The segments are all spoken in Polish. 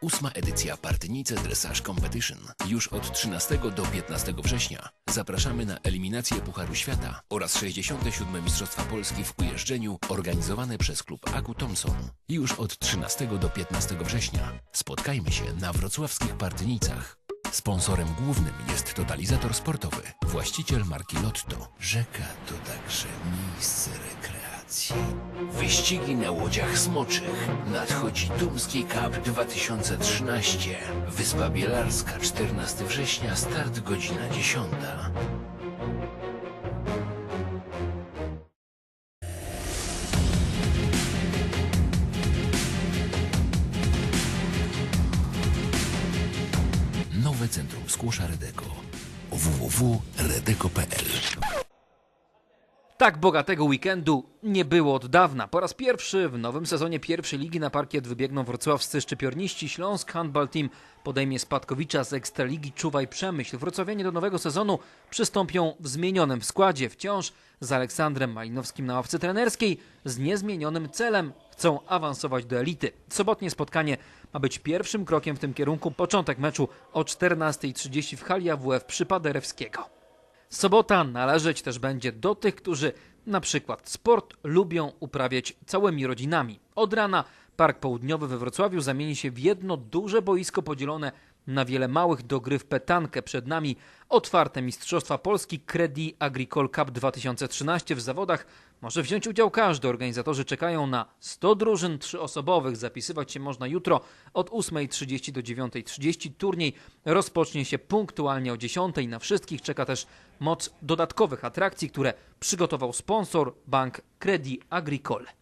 Ósma edycja Partynice Dressage Competition. Już od 13 do 15 września. Zapraszamy na eliminację Pucharu Świata oraz 67. Mistrzostwa Polski w ujeżdżeniu organizowane przez klub Aku Thompson. Już od 13 do 15 września. Spotkajmy się na wrocławskich Partynicach. Sponsorem głównym jest totalizator sportowy, właściciel marki Lotto. Rzeka to także miejsce Wyścigi na łodziach smoczych. Nadchodzi Tumski Cup 2013. Wyspa Bielarska, 14 września, start godzina 10. Nowe centrum skłosza Redeko. www.redeko.pl Tak bogatego weekendu nie było od dawna. Po raz pierwszy w nowym sezonie pierwszej ligi na parkiet wybiegną wrocławscy szczypiorniści. Śląsk Handball Team podejmie Spadkowicza z Ekstraligi Czuwaj Przemyśl. Wrocławianie do nowego sezonu przystąpią w zmienionym składzie. Wciąż z Aleksandrem Malinowskim na ławce trenerskiej z niezmienionym celem chcą awansować do elity. Sobotnie spotkanie ma być pierwszym krokiem w tym kierunku. Początek meczu o 14.30 w hali AWF przy Paderewskiego. Sobota należeć też będzie do tych, którzy na przykład sport lubią uprawiać całymi rodzinami. Od rana Park Południowy we Wrocławiu zamieni się w jedno duże boisko podzielone na wiele małych do gry w petankę. Przed nami otwarte Mistrzostwa Polski Credit Agricole Cup 2013 w zawodach. Może wziąć udział każdy. Organizatorzy czekają na 100 drużyn trzyosobowych. Zapisywać się można jutro od 8.30 do 9.30. Turniej rozpocznie się punktualnie o 10.00. Na wszystkich czeka też moc dodatkowych atrakcji, które przygotował sponsor bank Credit Agricole.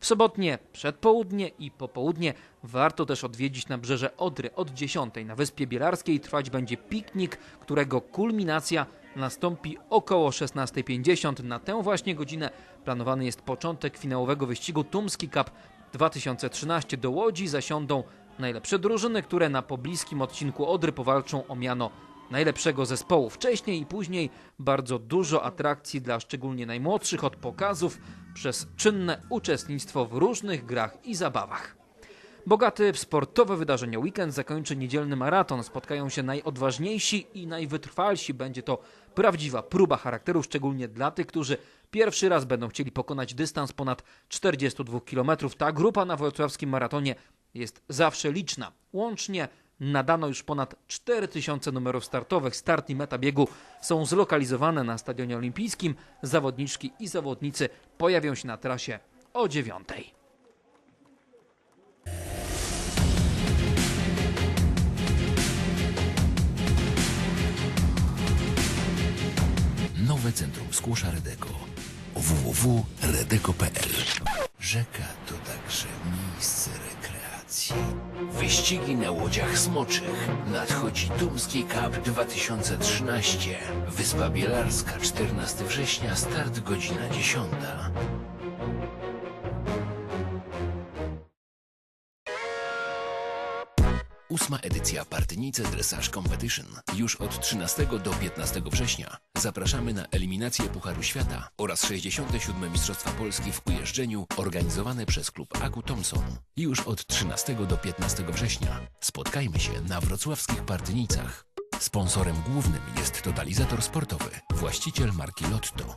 W sobotnie przedpołudnie i popołudnie warto też odwiedzić nabrzeże Odry od 10 na Wyspie Bielarskiej. Trwać będzie piknik, którego kulminacja nastąpi około 16.50. Na tę właśnie godzinę planowany jest początek finałowego wyścigu Tumski Cup 2013. Do Łodzi zasiądą najlepsze drużyny, które na pobliskim odcinku Odry powalczą o miano najlepszego zespołu. Wcześniej i później bardzo dużo atrakcji dla szczególnie najmłodszych od pokazów przez czynne uczestnictwo w różnych grach i zabawach. Bogaty w sportowe wydarzenia weekend zakończy niedzielny maraton. Spotkają się najodważniejsi i najwytrwalsi. Będzie to prawdziwa próba charakteru, szczególnie dla tych, którzy pierwszy raz będą chcieli pokonać dystans ponad 42 km. Ta grupa na wrocławskim maratonie jest zawsze liczna. Łącznie nadano już ponad 4000 numerów startowych. Start i meta biegu są zlokalizowane na Stadionie Olimpijskim. Zawodniczki i zawodnicy pojawią się na trasie o 9. Nowe centrum skłosza Redeko. www.redeko.pl Rzeka to także miejsce rekreacji. Wyścigi na łodziach smoczych. Nadchodzi Tumski Cup 2013. Wyspa Bielarska, 14 września, start godzina 10. Ósma edycja Partynice Dressage Competition. Już od 13 do 15 września. Zapraszamy na eliminację Pucharu Świata oraz 67. Mistrzostwa Polski w ujeżdżeniu organizowane przez klub Aku Thompson. Już od 13 do 15 września. Spotkajmy się na wrocławskich Partynicach. Sponsorem głównym jest totalizator sportowy, właściciel marki Lotto.